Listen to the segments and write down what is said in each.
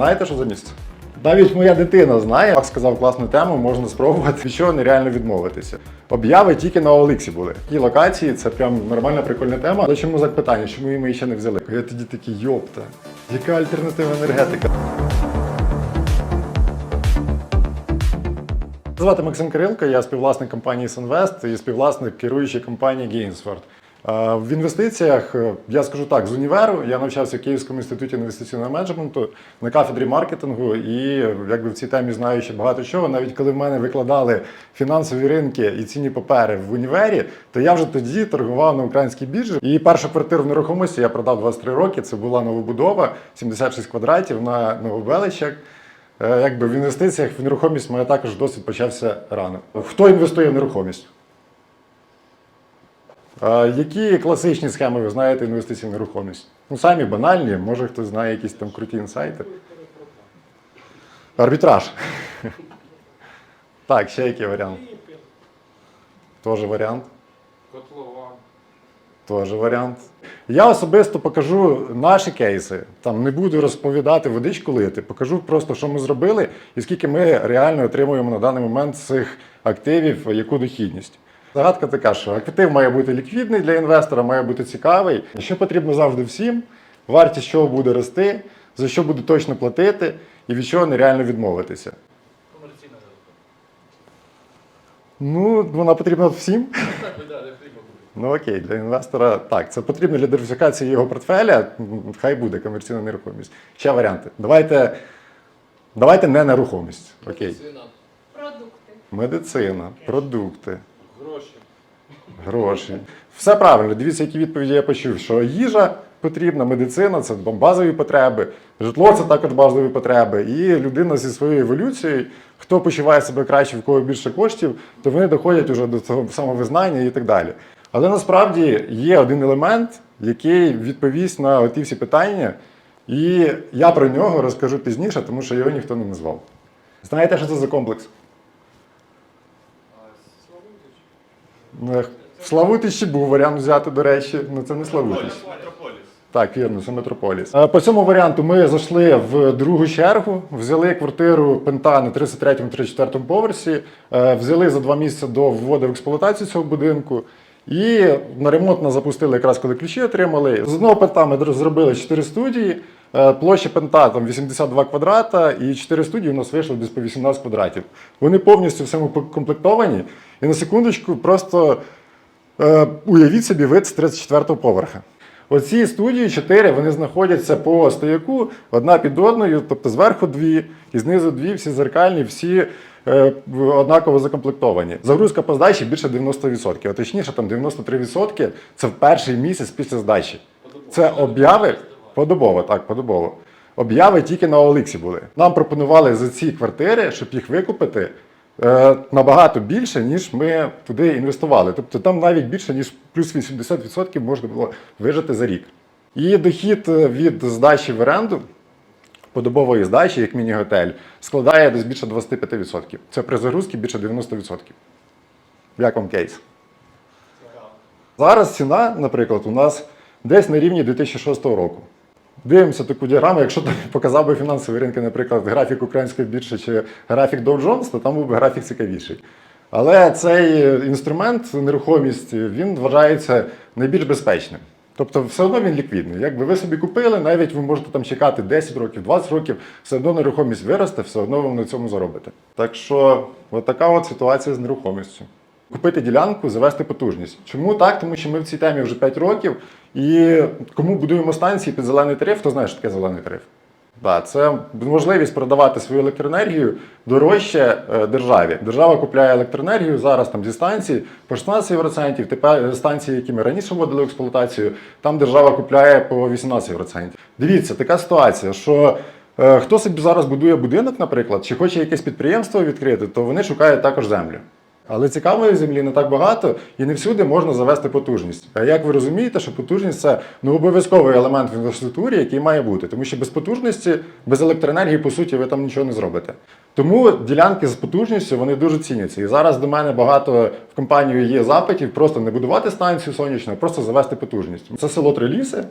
знаєте, що за місце? Навіть моя дитина знає, як сказав класну тему, можна спробувати, від чого нереально відмовитися. Обяви тільки на Олексі були. І локації це прям нормальна прикольна тема. Але чому запитання, чому ми її ще не взяли? Я тоді такий йопта. Яка альтернативна енергетика? Звати Максим Кирилко, я співвласник компанії Sunvest і співвласник керуючої компанії Gainsford. Е, В інвестиціях е, я скажу так: з універу я навчався в Київському інституті інвестиційного менеджменту на кафедрі маркетингу, і якби в цій темі знаю ще багато чого. Навіть коли в мене викладали фінансові ринки і цінні папери в універі, то я вже тоді торгував на українській біржі. І першу квартиру в нерухомості я продав 23 роки. Це була новобудова, 76 квадратів на Новобеличах. Е, Якби в інвестиціях в нерухомість мене також досвід почався рано. Хто інвестує в нерухомість? Які класичні схеми ви знаєте інвестицій в нерухомість? Ну, самі банальні, може хтось знає якісь там круті інсайти. Арбітраж. Так, ще який варіант? Тоже варіант. Котлова. Теж варіант. Я особисто покажу наші кейси. Там не буду розповідати водичку лити. Покажу просто, що ми зробили і скільки ми реально отримуємо на даний момент з цих активів, яку дохідність. Загадка така, що актив має бути ліквідний для інвестора, має бути цікавий. Що потрібно завжди всім, вартість чого буде рости, за що буде точно платити і від чого нереально відмовитися. Комерційна. Ну, вона потрібна всім. Ну окей, для інвестора так, це потрібно для диверсифікації його портфеля. Хай буде комерційна нерухомість. Ще варіанти. Давайте, давайте не нерухомість. Окей. Ціна. Продукти. Медицина, продукти. Гроші. Все правильно. Дивіться, які відповіді я почув, що їжа потрібна, медицина це базові потреби, житло це також базові потреби. І людина зі своєю еволюцією, хто почуває себе краще, в кого більше коштів, то вони доходять уже до цього самовизнання і так далі. Але насправді є один елемент, який відповість на ті всі питання, і я про нього розкажу пізніше, тому що його ніхто не назвав. Знаєте, що це за комплекс? Славутич. Е, Славутичі був варіант взяти, до речі, ну це не Славутич. Так, вірно, це Метрополіс. Е, По цьому варіанту ми зайшли в другу чергу, взяли квартиру Пента на 33-34 поверсі, е, взяли за два місяці до вводу в експлуатацію цього будинку. І на ремонт нас запустили якраз коли ключі отримали. З одного пента ми зробили 4 студії. Е, Площа пента там 82 квадрата, і 4 студії у нас вийшло десь по 18 квадратів. Вони повністю всьому комплектовані. І на секундочку, просто Е, Уявіть собі вид з 34-го поверха. Оці студії чотири вони знаходяться по стояку, одна під одною, тобто зверху дві, і знизу дві, всі зеркальні, всі е, однаково закомплектовані. Загрузка по здачі більше 90%, а точніше там 93% це в перший місяць після здачі. Це обяви подобово, так, подобово. Обяви тільки на Олексі були. Нам пропонували за ці квартири, щоб їх викупити, набагато більше, ніж ми туди інвестували. Тобто там навіть більше, ніж плюс 80% можна було вижити за рік. І дохід е, від здачі в оренду, подобової здачі, як міні-готель, складає десь більше 25%. Це при загрузці більше 90%. Як вам кейс? Зараз ціна, наприклад, у нас десь на рівні 2006 року. Дивимося таку діаграму, якщо ти показав би фінансові ринки, наприклад, графік української біржі чи графік Dow Jones, то там був би графік цікавіший. Але цей інструмент, нерухомість, він вважається найбільш безпечним. Тобто все одно він ліквідний. Якби ви собі купили, навіть ви можете там чекати 10 років, 20 років, все одно нерухомість виросте, все одно ви на цьому заробите. Так що, от от ситуація з нерухомістю. Купити ділянку, завести потужність. Чому так? Тому що ми в цій темі вже 5 років. І кому будуємо станції під зелений тариф, хто знає, що таке зелений тариф? Да, це можливість продавати свою електроенергію дорожче е, державі. Держава купляє електроенергію зараз там зі станції по 16 євроцентів. Тепер станції, які ми раніше вводили в експлуатацію, там держава купляє по 18 євроцентів. Дивіться, така ситуація, що е, хто собі зараз будує будинок, наприклад, чи хоче якесь підприємство відкрити, то вони шукають також землю. Але цікавої землі не так багато і не всюди можна завести потужність. А як ви розумієте, що потужність це ну, обов'язковий елемент в інфраструктурі, який має бути. Тому що без потужності, без електроенергії, по суті, ви там нічого не зробите. Тому ділянки з потужністю вони дуже ціняться. І зараз до мене багато в компанію є запитів просто не будувати станцію сонячну, а просто завести потужність. Це село Триліси.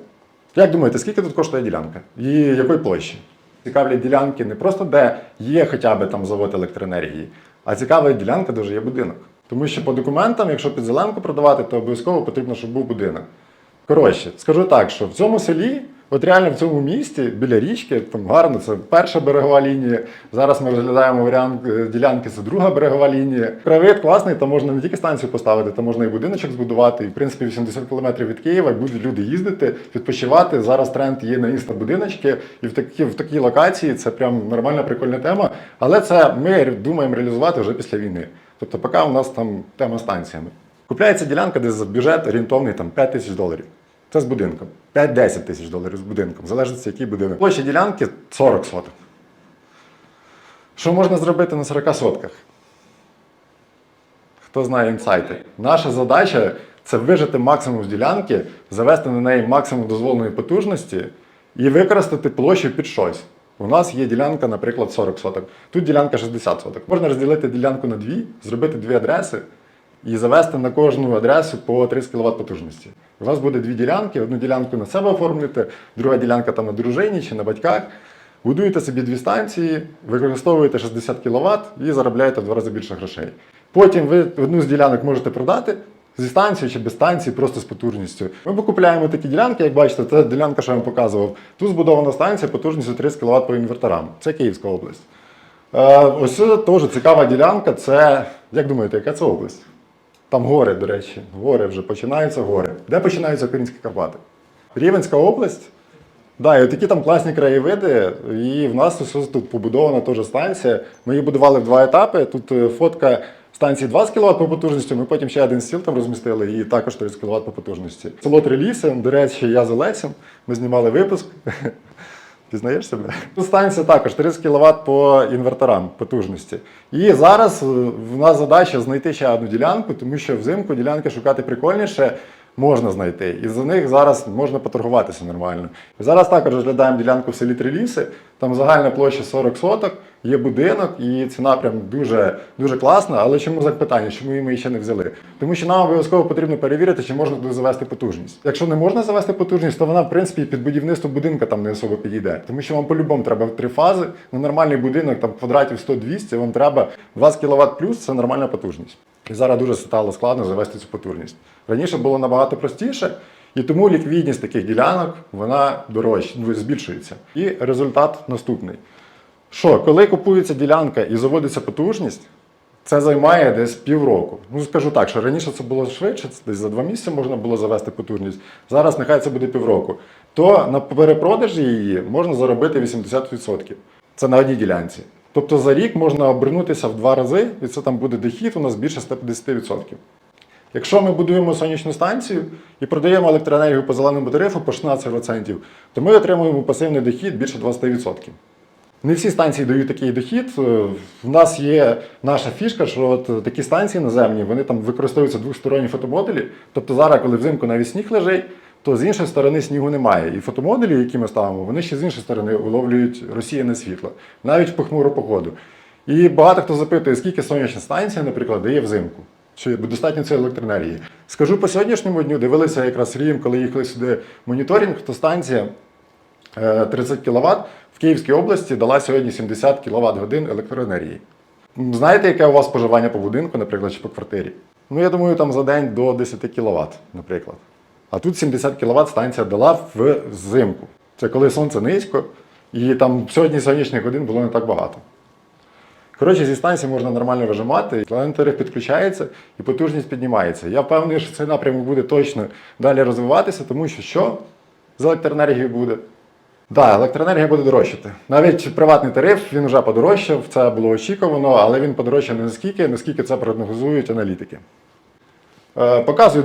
Як думаєте, скільки тут коштує ділянка? І якої площі? Цікавлять ділянки не просто де є хоча б там завод електроенергії, а цікава ділянка, дуже є будинок. Тому що по документам, якщо під зеленку продавати, то обов'язково потрібно, щоб був будинок. Коротше, скажу так, що в цьому селі, от реально в цьому місті, біля річки, там гарно, це перша берегова лінія. Зараз ми розглядаємо варіант е, ділянки, це друга берегова лінія. Краєвид класний, там можна не тільки станцію поставити, там можна і будиночок збудувати. І, в принципі, 80 кілометрів від Києва будуть люди їздити, відпочивати. Зараз тренд є на інста-будиночки, і в такі, в такій локації це прям нормальна прикольна тема. Але це ми думаємо реалізувати вже після війни. Тобто, поки у нас там тема станціями. Купляється ділянка, де за бюджет орієнтовний там 5 тисяч доларів. Це з будинком. 5-10 тисяч доларів з будинком. Залежить, який будинок. Площа ділянки 40 соток. Що можна зробити на 40 сотках? Хто знає інсайти? Наша задача це вижити максимум з ділянки, завести на неї максимум дозволеної потужності і використати площу під щось. У нас є ділянка, наприклад, 40 соток. Тут ділянка 60 соток. Можна розділити ділянку на дві, зробити дві адреси і завести на кожну адресу по 30 кВт потужності. У вас буде дві ділянки, одну ділянку на себе оформлюєте, друга ділянка там на дружині чи на батьках. Будуєте собі дві станції, використовуєте 60 кВт і заробляєте в два рази більше грошей. Потім ви одну з ділянок можете продати зі станцією чи без станції, просто з потужністю. Ми покупляємо такі ділянки, як бачите, це ділянка, що я вам показував. Тут збудована станція потужністю 30 кВт по інверторам. Це Київська область. Е, ось це теж цікава ділянка. Це, як думаєте, яка це область? Там гори, до речі, гори вже починаються гори. Де починаються українські Карпати? Рівенська область. Да, і такі там класні краєвиди. І в нас ось тут побудована теж станція. Ми її будували в два етапи. Тут е, фотка станції 20 кВт по потужності. Ми потім ще один стіл там розмістили і також 30 кВт по потужності. Село Триліси, до речі, я з Олесем. Ми знімали випуск. Пізнаєш себе? Тут станція також 30 кВт по інверторам потужності. І зараз е, в нас задача знайти ще одну ділянку, тому що взимку ділянки шукати прикольніше можна знайти. І за них зараз можна поторгуватися нормально. Зараз також розглядаємо ділянку в селі Триліси. Там загальна площа 40 соток, є будинок, і ціна прям дуже, дуже класна. Але чому запитання, чому ми її ще не взяли? Тому що нам обов'язково потрібно перевірити, чи можна туди завести потужність. Якщо не можна завести потужність, то вона, в принципі, під будівництво будинка там не особо підійде. Тому що вам по-любому треба три фази. На нормальний будинок, там квадратів 100-200, вам треба 20 кВт плюс це нормальна потужність. І зараз дуже стало складно завести цю потужність. Раніше було набагато простіше, і тому ліквідність таких ділянок вона дорожча, ну, збільшується. І результат наступний. Що, коли купується ділянка і заводиться потужність, це займає десь півроку. Ну, скажу так, що раніше це було швидше, це десь за два місяці можна було завести потужність. Зараз нехай це буде півроку. То на перепродажі її можна заробити 80%. Це на одній ділянці. Тобто за рік можна обернутися в два рази, і це там буде дохід у нас більше 150%. Якщо ми будуємо сонячну станцію і продаємо електроенергію по зеленому тарифу по 16%, то ми отримуємо пасивний дохід більше 20%. Не всі станції дають такий дохід. Е, В нас є наша фішка, що от такі станції наземні вони там використовуються двосторонні фотомодулі. Тобто зараз, коли взимку навіть сніг лежить, то з іншої сторони снігу немає. І фотомодулі, які ми ставимо, вони ще з іншої сторони уловлюють розсіяне світло, навіть в похмуру погоду. І багато хто запитує, скільки сонячна станція, наприклад, дає взимку. Чи достатньо цієї електроенергії? Скажу по сьогоднішньому дню, дивилися якраз рівень, коли їхали сюди моніторинг, то станція е, 30 кВт Київській області дала сьогодні 70 кВт годин електроенергії. Знаєте, яке у вас споживання по будинку, наприклад, чи по квартирі? Ну, я думаю, там за день до 10 кВт, наприклад. А тут 70 кВт станція дала взимку. Це коли сонце низько, і там сьогодні сонячних годин було не так багато. Коротше, зі станції можна нормально вижимати, тариф підключається і потужність піднімається. Я впевнений, що цей напрямок буде точно далі розвиватися, тому що що з електроенергією буде? Да, електроенергія буде дорожчати. Навіть приватний тариф він вже подорожчав, це було очікувано, але він подорожчав не наскільки, наскільки це прогнозують аналітики. Е, Показую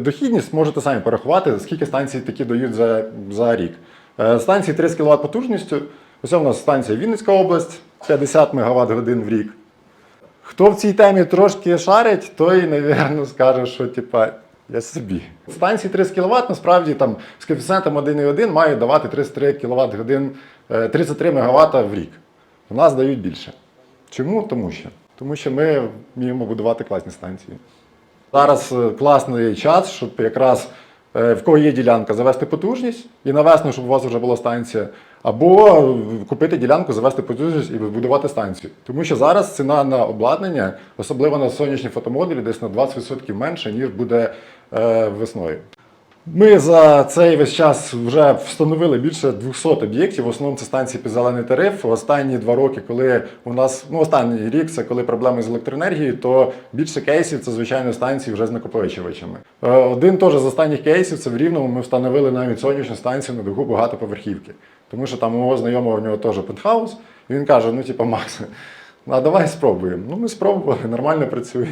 дохідність, можете самі порахувати, скільки станцій такі дають за, за рік. Е, Станції 30 кВт потужністю. Ось у нас станція Вінницька область, 50 МВт годин в рік. Хто в цій темі трошки шарить, той, напевно, скаже, що типа, я собі. Станції 30 кВт насправді там з коефіцієнтом 1,1 мають давати 33 кВт годин, е, 33 МВт в рік. У нас дають більше. Чому? Тому що. Тому що ми вміємо будувати класні станції. Зараз е, класний час, щоб якраз е, в кого є ділянка, завести потужність і на весну, щоб у вас вже була станція. Або купити ділянку, завести потужність і вибудувати станцію. Тому що зараз ціна на обладнання, особливо на сонячні фотомодулі, десь на 20% менше, ніж буде е, весною. Ми за цей весь час вже встановили більше 200 об'єктів. В основному це станції під зелений тариф. Останні два роки, коли у нас ну останній рік, це коли проблеми з електроенергією, то більше кейсів це звичайно станції вже з накопичувачами. Е, Один теж з останніх кейсів це в рівному. Ми встановили навіть сонячну станцію на даху багатоповерхівки. Тому що там у мого знайомого в нього теж пентхаус. І він каже: ну, типа, Макс, а давай спробуємо. Ну, ми спробували, нормально працює.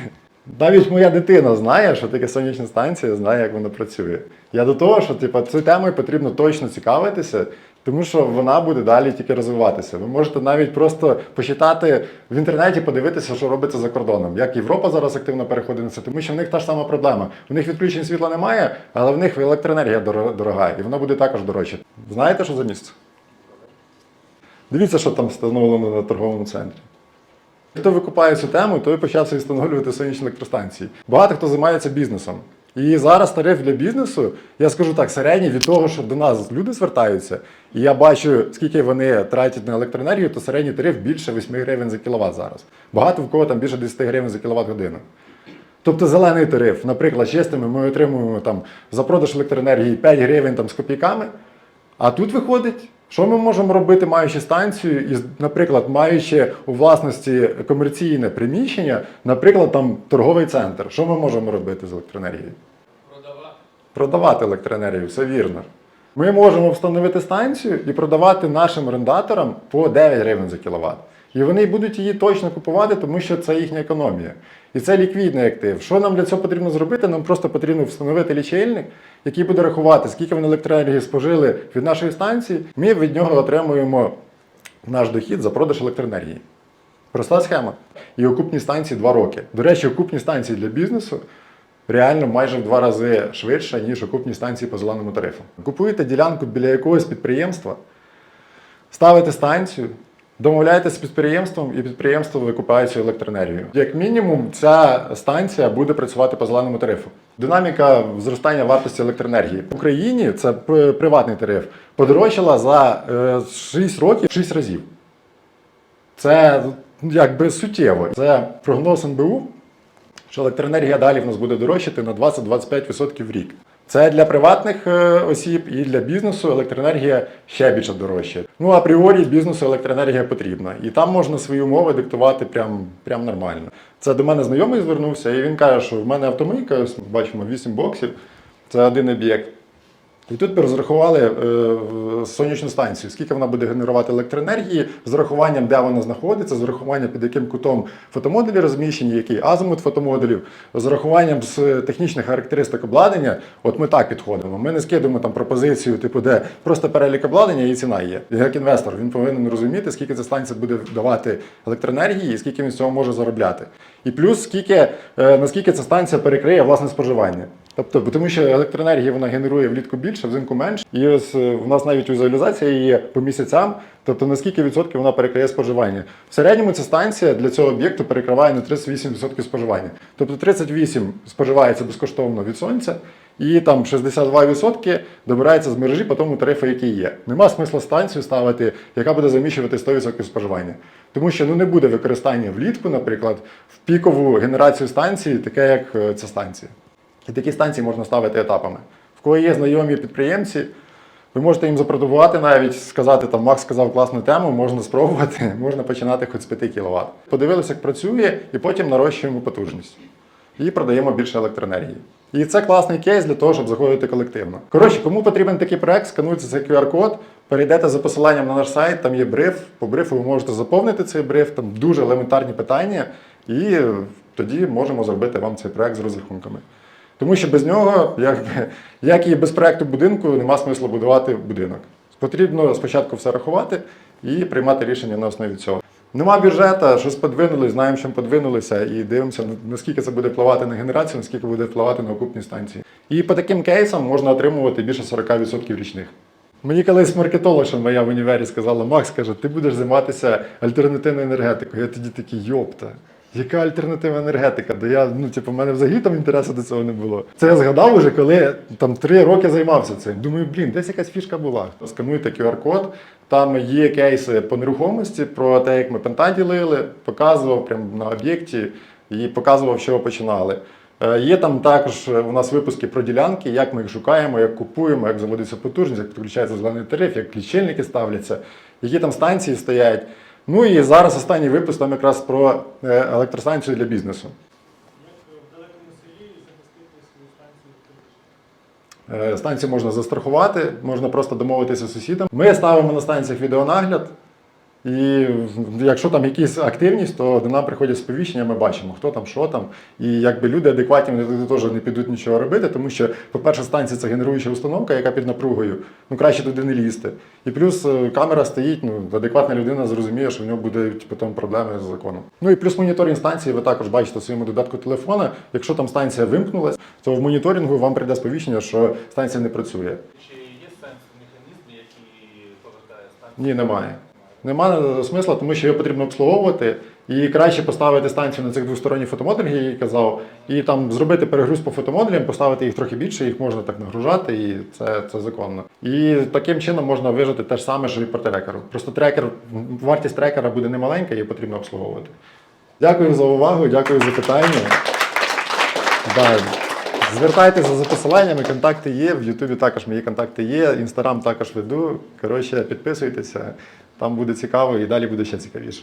Навіть моя дитина знає, що таке сонячна станція, знає, як вона працює. Я до того, що типу, цією темою потрібно точно цікавитися, тому що вона буде далі тільки розвиватися. Ви можете навіть просто почитати в інтернеті, подивитися, що робиться за кордоном. Як Європа зараз активно переходить на це, тому що в них та ж сама проблема. У них відключень світла немає, але в них електроенергія дорога, і вона буде також дорожча. Знаєте, що за місце? Дивіться, що там встановлено на торговому центрі. Хто викупає цю тему, той почався встановлювати сонячні електростанції. Багато хто займається бізнесом. І зараз тариф для бізнесу, я скажу так, середній від того, що до нас люди звертаються, і я бачу, скільки вони тратять на електроенергію, то середній тариф більше 8 гривень за кіловат зараз. Багато в кого там більше 10 гривень за кіловат годину. Тобто зелений тариф, наприклад, чистими ми отримуємо там за продаж електроенергії 5 гривень там, з копійками. А тут виходить, що ми можемо робити, маючи станцію, і, наприклад, маючи у власності комерційне приміщення, наприклад, там торговий центр. Що ми можемо робити з електроенергією? Продавати. Продавати електроенергію, все вірно. Ми можемо встановити станцію і продавати нашим орендаторам по 9 гривень за кіловат. І вони будуть її точно купувати, тому що це їхня економія. І це ліквідний актив. Що нам для цього потрібно зробити? Нам просто потрібно встановити лічильник, який буде рахувати, скільки вони електроенергії спожили від нашої станції. Ми від нього отримуємо наш дохід за продаж електроенергії. Проста схема. І окупні станції 2 роки. До речі, окупні станції для бізнесу реально майже в два рази швидше, ніж окупні станції по зеленому тарифу. Купуєте ділянку біля якогось підприємства, ставите станцію, домовляєтеся з підприємством, і підприємство викупає цю електроенергію. Як мінімум, ця станція буде працювати по зеленому тарифу. Динаміка зростання вартості електроенергії в Україні це приватний тариф, подорожчала за е, 6 років 6 разів. Це якби суттєво. Це прогноз НБУ, що електроенергія далі в нас буде дорожчати на 20-25% в рік. Це для приватних е, осіб і для бізнесу електроенергія ще більше дорожча. Ну апріорі бізнесу електроенергія потрібна. І там можна свої умови диктувати прям, прям нормально. Це до мене знайомий звернувся, і він каже, що в мене автомийка, бачимо 8 боксів, це один об'єкт. І тут ми розрахували е, сонячну станцію, скільки вона буде генерувати електроенергії, з урахуванням, де вона знаходиться, з урахуванням під яким кутом фотомодулі розміщені, який азимут фотомодулів, з урахуванням з технічних характеристик обладнання. От ми так підходимо. Ми не скидуємо там пропозицію, типу, де просто перелік обладнання і ціна є. Як інвестор він повинен розуміти, скільки ця станція буде давати електроенергії і скільки він з цього може заробляти. І плюс скільки, е, наскільки ця станція перекриє власне споживання. Тобто, тому що електроенергії вона генерує влітку більше, взимку менше. І ось е, у нас навіть візуалізація є по місяцям, тобто на скільки відсотків вона перекриє споживання. В середньому ця станція для цього об'єкту перекриває на 38% споживання. Тобто 38% споживається безкоштовно від сонця, і там 62% добирається з мережі по тому тарифу, який є. Нема смисла станцію ставити, яка буде заміщувати 100% споживання. Тому що ну, не буде використання влітку, наприклад, в пікову генерацію станції, таке як е, ця станція. І такі станції можна ставити етапами. В кого є знайомі підприємці, ви можете їм запропонувати навіть сказати, там Макс сказав класну тему, можна спробувати, можна починати хоч з 5 кВт. Подивилися, як працює, і потім нарощуємо потужність. І продаємо більше електроенергії. І це класний кейс для того, щоб заходити колективно. Коротше, кому потрібен такий проект, скануйте цей QR-код, перейдете за посиланням на наш сайт, там є бриф. По брифу ви можете заповнити цей бриф, там дуже елементарні питання, і тоді можемо зробити вам цей проект з розрахунками. Тому що без нього, якби, як і без проекту будинку, нема смислу будувати будинок. Потрібно спочатку все рахувати і приймати рішення на основі цього. Нема бюджету, щось подвинули, знаємо, чим подвинулися, і дивимося, наскільки це буде впливати на генерацію, наскільки буде впливати на окупні станції. І по таким кейсам можна отримувати більше 40% річних. Мені колись маркетологша моя в універі сказала, Макс каже, ти будеш займатися альтернативною енергетикою. Я тоді такий, йопта. Яка альтернатива енергетика? Да я, ну, типу, мене взагалі там інтересу до цього не було. Це я згадав уже, коли там три роки займався цим. Думаю, блін, десь якась фішка була. Скануйте QR-код, там є кейси по нерухомості про те, як ми пента ділили, показував прямо на об'єкті і показував, чого починали. Е, Є там також е, у нас випуски про ділянки, як ми їх шукаємо, як купуємо, як заводиться потужність, як підключається зелений тариф, як лічильники ставляться, які там станції стоять. Ну і зараз останній випуск там якраз про е, електростанцію для бізнесу. Е, Станцію можна застрахувати, можна просто домовитися з сусідом. Ми ставимо на станціях відеонагляд. І якщо там якась активність, то до нам приходять сповіщення, ми бачимо, хто там, що там. І якби люди адекватні вони теж не підуть нічого робити, тому що, по-перше, станція це генеруюча установка, яка під напругою. Ну краще туди не лізти. І плюс е, камера стоїть, ну адекватна людина зрозуміє, що в нього будуть потім проблеми з законом. Ну і плюс моніторинг станції, ви також бачите в своєму додатку телефона. Якщо там станція вимкнулась, то в моніторингу вам прийде сповіщення, що станція не працює. Чи є сенс в механізмі, який повертає станцію? Ні, немає. Немає смисла, тому що його потрібно обслуговувати. І краще поставити станцію на цих двосторонніх фотомодулях, як я казав, і там зробити перегруз по фотомодулям, поставити їх трохи більше, їх можна так нагружати, і це, це законно. І таким чином можна вижити те ж саме, що і по трекеру. Просто трекер, вартість трекера буде немаленька, її потрібно обслуговувати. Дякую за увагу, дякую за питання. Да. Звертайтеся за посиланнями, контакти є. В Ютубі також мої контакти є, інстаграм також веду. Коротше, підписуйтеся, там буде цікаво і далі буде ще цікавіше.